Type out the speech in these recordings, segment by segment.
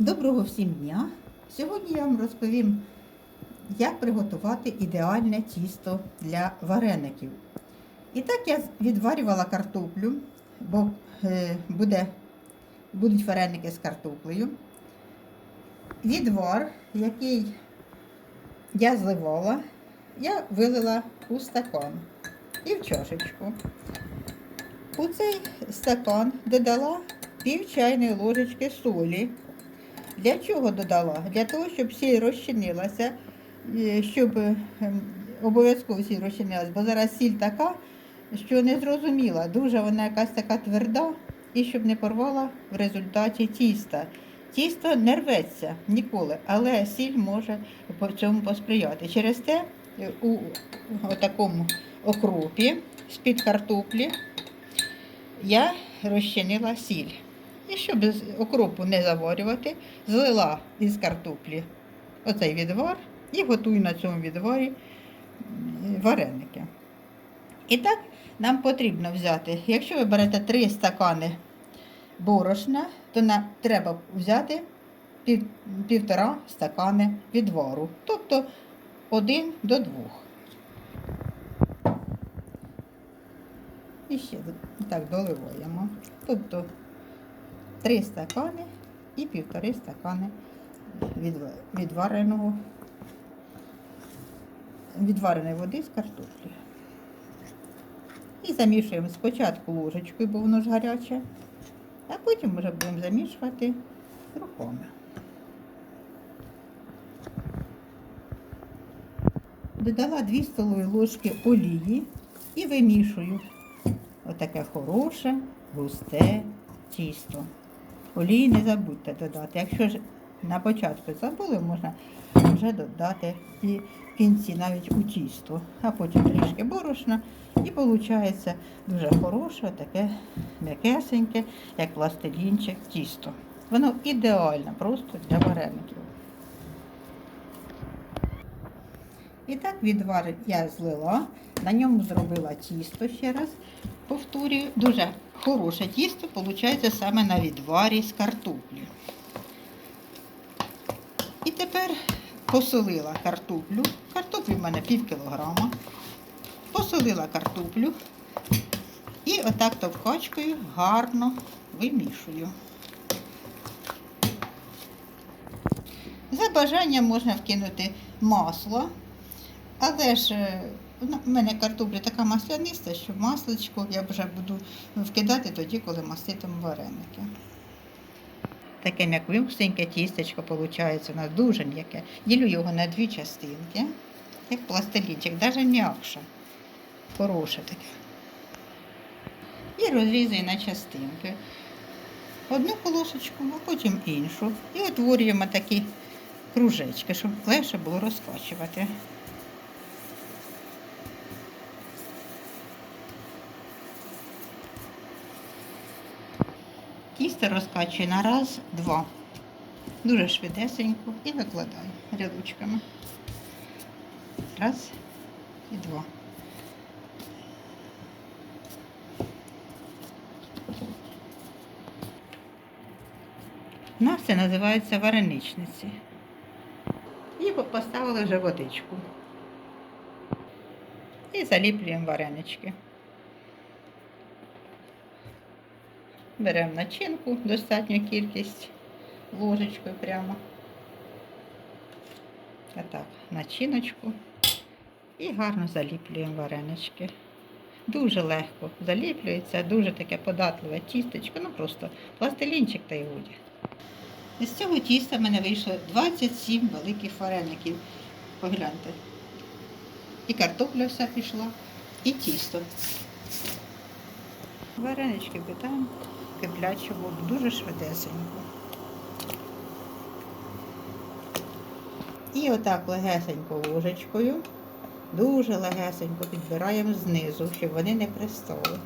Доброго всім дня! Сьогодні я вам розповім, як приготувати ідеальне тісто для вареників. І так я відварювала картоплю, бо е, буде, будуть вареники з картоплею. Відвар, який я зливала, я вилила у стакан і в чашечку. У цей стакан додала пів чайної ложечки солі. Для чого додала? Для того, щоб сіль розчинилася, е, щоб ем, обов'язково сіль розчинилася, бо зараз сіль така, що не зрозуміла. Дуже вона якась така тверда, і щоб не порвала в результаті тіста. Тісто не рветься ніколи, але сіль може по цьому посприяти. Через те е, у такому окропі з-під картоплі я розчинила сіль. І щоб окропу не заварювати, злила із картоплі оцей відвар і готую на цьому відварі вареники. І так нам потрібно взяти, якщо ви берете 3 стакани борошна, то нам треба взяти пів, півтора стакани відвару, тобто 1 до 2. І ще так доливаємо. Тобто 3 стакани і півтори стакани відвареного, відвареної води з картоплі. І замішуємо спочатку ложечкою, бо воно ж гаряче, а потім вже будемо замішувати руками. Додала 2 столові ложки олії і вимішую отаке хороше, густе тісто. Олії не забудьте додати. Якщо ж на початку забули, можна вже додати і в кінці навіть у тісто, а потім трішки борошна. І виходить дуже хороше, таке м'якесеньке, як пластилінчик тісто. Воно ідеально просто для вареників. І так відвар я злила, на ньому зробила тісто ще раз. Повторюю, дуже хороше тісто виходить саме на відварі з картоплі. І тепер посолила картоплю. Картоплі в мене пів кілограма. Посолила картоплю і отак товкачкою гарно вимішую. За бажанням можна вкинути масло, але ж е, ну, мене картопля така масляниста, що масличко я вже буду вкидати тоді, коли маститиму вареники. Таке м'яквюсеньке тістечко виходить, у нас дуже м'яке. Ділю його на дві частинки, як пластилінчик, навіть м'якше. Хороше таке. І розрізаю на частинки. Одну полосочку, а потім іншу. І утворюємо такі кружечки, щоб легше було розкачувати. Тісто розкачую на раз, два. Дуже швидесенько і викладаю рядочками. Раз і два. У нас це називається вареничниці. І поставили вже водичку. І заліплюємо варенички. Беремо начинку, достатню кількість ложечкою прямо. Отак, начиночку. І гарно заліплюємо варенички. Дуже легко заліплюється, дуже таке податливе тістечко, ну просто пластилінчик та й годі. Із цього тіста в мене вийшло 27 великих вареників. Погляньте. І картопля вся пішла, і тісто. Варенички питаємо киплячу воду, дуже швидесенько. І отак легесенько ложечкою, дуже легесенько підбираємо знизу, щоб вони не пристали.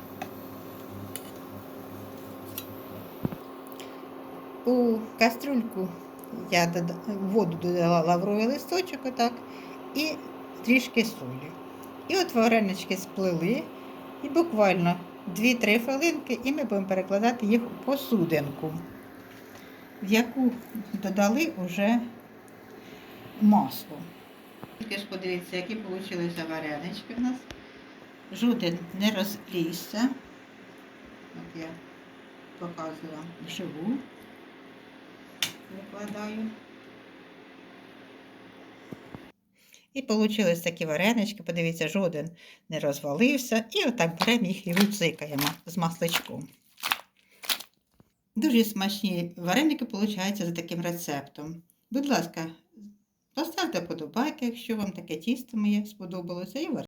У кастрюльку я дода- в воду додала лавровий листочок отак і трішки солі. І от варенички сплили, і буквально 2-3 хвилинки, і ми будемо перекладати їх у посудинку. в яку додали вже масло. Тільки ж подивіться, які вийшли варенички в нас. Жоден не розлізся. От я показую вам живу. Викладаю. І получились такі варенички, подивіться, жоден не розвалився. І отак беремо їх і вицикаємо з масличком. Дуже смачні вареники получаються за таким рецептом. Будь ласка, поставте подобайки, якщо вам таке тісто моє сподобалося, і.